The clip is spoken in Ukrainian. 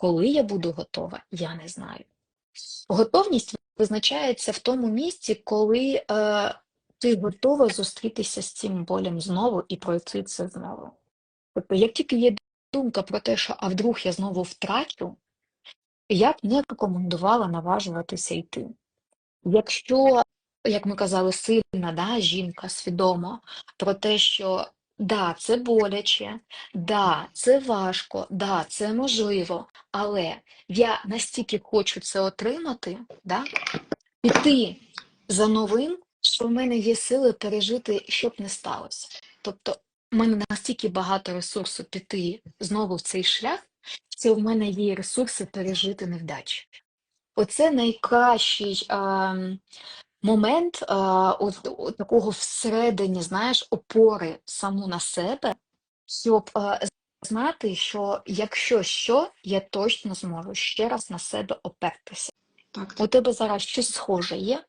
коли я буду готова, я не знаю. Готовність визначається в тому місці, коли е, ти готова зустрітися з цим болем знову і пройти це знову. Тобто, як тільки є думка про те, що а вдруг я знову втрачу, я б не рекомендувала наважуватися йти. Якщо, як ми казали, сильна да, жінка свідомо про те, що да, це боляче, да, це важко, да, це можливо, але я настільки хочу це отримати, да, піти за новим, що в мене є сили пережити, що б не сталося. Тобто, в мене настільки багато ресурсу піти знову в цей шлях, що в мене є ресурси пережити невдачі. Оце найкращий ем, момент е, от, от такого всередині, знаєш, опори саму на себе, щоб е, знати, що якщо що, я точно зможу ще раз на себе опертися. Так, У тебе зараз щось схоже є?